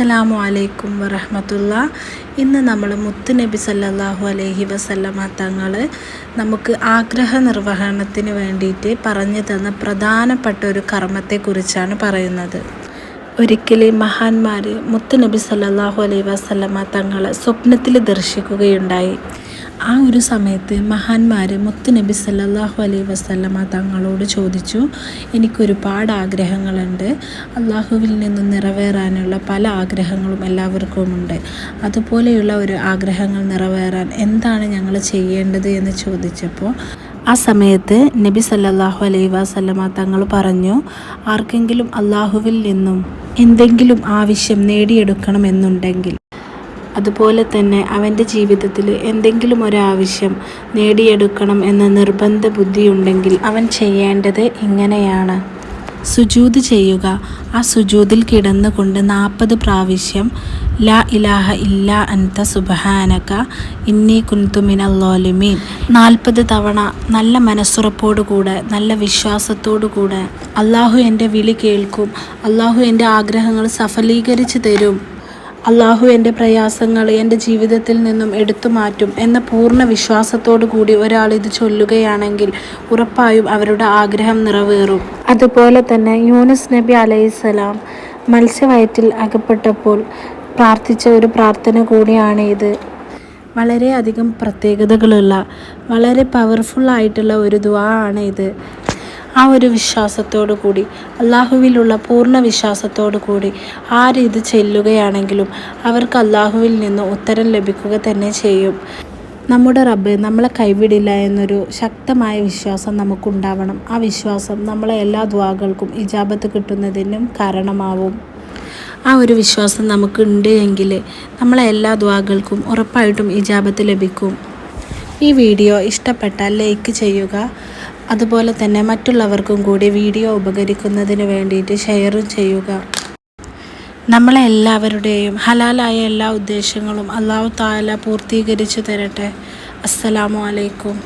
അസ്സലാമു അലൈക്കും വറഹമത്തുള്ള. ഇന്ന് നമ്മൾ മുത്ത് നബി സല്ലല്ലാഹു അലൈഹി വസല്ലമ തങ്ങൾ നമുക്ക് ആഗ്രഹ നിർവഹണത്തിന് വേണ്ടിയിട്ട് പറഞ്ഞു തന്ന പ്രധാനപ്പെട്ട ഒരു കർമ്മത്തെക്കുറിച്ചാണ് പറയുന്നത്. ഒരിക്കൽ മഹാന്മാർ മുത്ത് നബി സല്ലല്ലാഹു അലൈഹി വസല്ലമ തങ്ങൾ സ്വപ്നത്തിൽ ദർശിക്കുകയുണ്ടായി. ആ ഒരു സമയത്ത് മഹാന്മാർ മുത്ത് നബി സല്ലല്ലാഹു അലൈഹി വസല്ലമ തങ്ങളോട് ചോദിച്ചു എനിക്കൊരുപാട് ആഗ്രഹങ്ങളുണ്ട്. അള്ളാഹുവിൽ നിന്നും നിറവേറാനുള്ള പല ആഗ്രഹങ്ങളും എല്ലാവർക്കുമുണ്ട്. അതുപോലെയുള്ള ഒരു ആഗ്രഹങ്ങൾ നിറവേറാൻ എന്താണ് ഞങ്ങൾ ചെയ്യേണ്ടത്? എന്ന് ചോദിച്ചപ്പോൾ ആ സമയത്ത് നബി സല്ലാഹു അലൈ വസല്ലമ തങ്ങൾ പറഞ്ഞു ആർക്കെങ്കിലും അള്ളാഹുവിൽ നിന്നും എന്തെങ്കിലും ആവശ്യം നേടിയെടുക്കണമെന്നുണ്ടെങ്കിൽ അതുപോലെ തന്നെ അവന്റെ ജീവിതത്തിൽ എന്തെങ്കിലും ഒരാവശ്യം നേടിയെടുക്കണം എന്ന നിർബന്ധ ബുദ്ധിയുണ്ടെങ്കിൽ അവൻ ചെയ്യേണ്ടത് ഇങ്ങനെയാണ്. സുജൂത് ചെയ്യുക. ആ സുജൂതിൽ കിടന്നുകൊണ്ട് നാൽപ്പത് പ്രാവശ്യം ലാ ഇലാഹ ഇല്ല അൻത സുബഹാനക ഇന്നി ലോലിമീൻ. നാൽപ്പത് തവണ നല്ല മനസ്സുറപ്പോടുകൂടെ നല്ല വിശ്വാസത്തോടുകൂടെ അള്ളാഹു എന്റെ വിളി കേൾക്കും. അള്ളാഹു എന്റെ ആഗ്രഹങ്ങൾ സഫലീകരിച്ചു തരും. അള്ളാഹു എന്റെ പ്രയാസങ്ങൾ എന്റെ ജീവിതത്തിൽ നിന്നും എടുത്തു മാറ്റും എന്ന പൂർണ വിശ്വാസത്തോടു കൂടി ഒരാൾ ഇത് ചൊല്ലുകയാണെങ്കിൽ ഉറപ്പായും അവരുടെ ആഗ്രഹം നിറവേറും. അതുപോലെ തന്നെ യൂനുസ് നബി അലൈഹിസ്സലാം മത്സ്യവയറ്റിൽ അകപ്പെട്ടപ്പോൾ പ്രാർത്ഥിച്ച ഒരു പ്രാർത്ഥന കൂടിയാണ് ഇത്. വളരെയധികം പ്രത്യേകതകളുള്ള വളരെ പവർഫുൾ ആയിട്ടുള്ള ഒരു ദ്വാ ആണ് ഇത്. ആ ഒരു വിശ്വാസത്തോടു കൂടി അള്ളാഹുവിലുള്ള പൂർണ വിശ്വാസത്തോടു കൂടി ആര് ഇത് ചെല്ലുകയാണെങ്കിലും അവർക്ക് അള്ളാഹുവിൽ നിന്ന് ഉത്തരം ലഭിക്കുക തന്നെ ചെയ്യും. നമ്മുടെ റബ്ബ് നമ്മളെ കൈവിടില്ല എന്നൊരു ശക്തമായ വിശ്വാസം നമുക്കുണ്ടാവണം. ആ വിശ്വാസം നമ്മളെ എല്ലാ ദ്വാകൾക്കും ഇജാബത്ത് കിട്ടുന്നതിനും കാരണമാവും. ആ ഒരു വിശ്വാസം നമുക്കുണ്ട് എങ്കിൽ നമ്മളെ എല്ലാ ദ്വാകൾക്കും ഉറപ്പായിട്ടും ഇജാബത്ത് ലഭിക്കും. ഈ വീഡിയോ ഇഷ്ടപ്പെട്ടാൽ ലൈക്ക് ചെയ്യുക അതുപോലെ തന്നെ മറ്റുള്ളവർക്കും കൂടി വീഡിയോ ഉപകരിക്കുന്നതിന് വേണ്ടിയിട്ട് ഷെയറും ചെയ്യുക. നമ്മളെ എല്ലാവരുടെയും ഹലാലായ എല്ലാ ഉദ്ദേശങ്ങളും അള്ളാഹു താല പൂർത്തീകരിച്ചു തരട്ടെ. അസ്സലാമു അലൈക്കും.